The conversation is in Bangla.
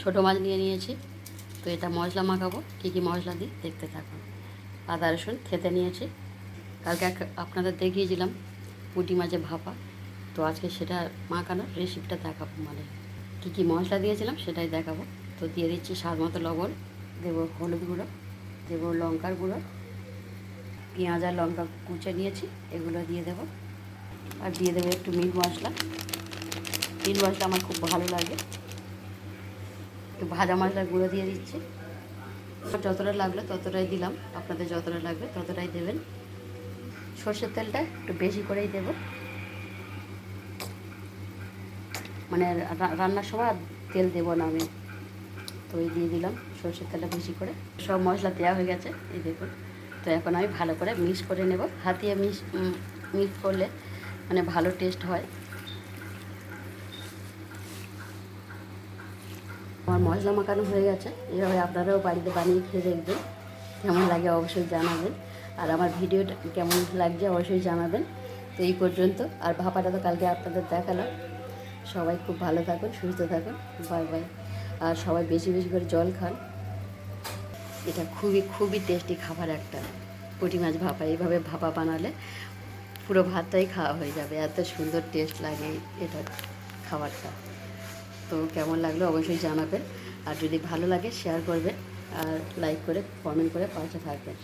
ছোটো মাছ নিয়ে নিয়েছি। তো এটা মশলা মাখাবো, কী কী মশলা দিই দেখতে থাকুন। আদা, রসুন খেতে নিয়েছি। কালকে আপনাদের দেখিয়েছিলাম পুঁটি মাছে ভাপা। তো আজকে সেটা মাখানোর রেসিপিটা দেখাবো মানে কী কী মশলা দিয়েছিলাম সেটাই দেখাবো। তো দিয়ে দিচ্ছি স্বাদ মতো লবণ, দেবো হলুদ গুঁড়ো, দেবো লঙ্কার গুঁড়ো, পেঁয়াজ আর লঙ্কা কুচে নিয়েছি, এগুলো দিয়ে দেবো। আর দিয়ে দেবো একটু মিট মশলা। মিট মশলা আমার খুব ভালো লাগে। একটু ভাজা মশলার গুঁড়ো দিয়ে দিচ্ছি। যতটা লাগল ততটাই দিলাম। আপনাদের যতটা লাগবে ততটাই দেবেন। সর্ষের তেলটা একটু বেশি করেই দেব। মানে রান্নার সময় আর তেল দেবো না আমি। তো ওই দিয়ে দিলাম সর্ষের তেলটা বেশি করে। সব মশলা দেওয়া হয়ে গেছে, এই দেখুন। তো এখন আমি ভালো করে মিক্স করে নেব। হাতিয়ে মিক্স মিক্স করলে মানে ভালো টেস্ট হয়। আমার মশলা মাখানো হয়ে গেছে। এভাবে আপনারাও বাড়িতে বানিয়ে খেয়ে দেখবেন। কেমন লাগে অবশ্যই জানাবেন। আর আমার ভিডিওটা কেমন লাগছে অবশ্যই জানাবেন। তো এই পর্যন্ত। আর ভাপাটা তো কালকে আপনাদের দেখালাম। সবাই খুব ভালো থাকুন, সুস্থ থাকুন। Bye bye. আর সবাই বেশি বেশি করে জল খান। এটা খুবই খুবই টেস্টি খাবার একটা। পুঁটি মাছ ভাপা। এইভাবে ভাপা বানালে পুরো ভাতটাই খাওয়া হয়ে যাবে। এত সুন্দর টেস্ট লাগে এটা খাবারটা। তো কেমন লাগল অবশ্যই জানাবেন। আর যদি ভালো লাগে শেয়ার করবেন। আর লাইক করে কমেন্ট করে পাশে থাকবেন।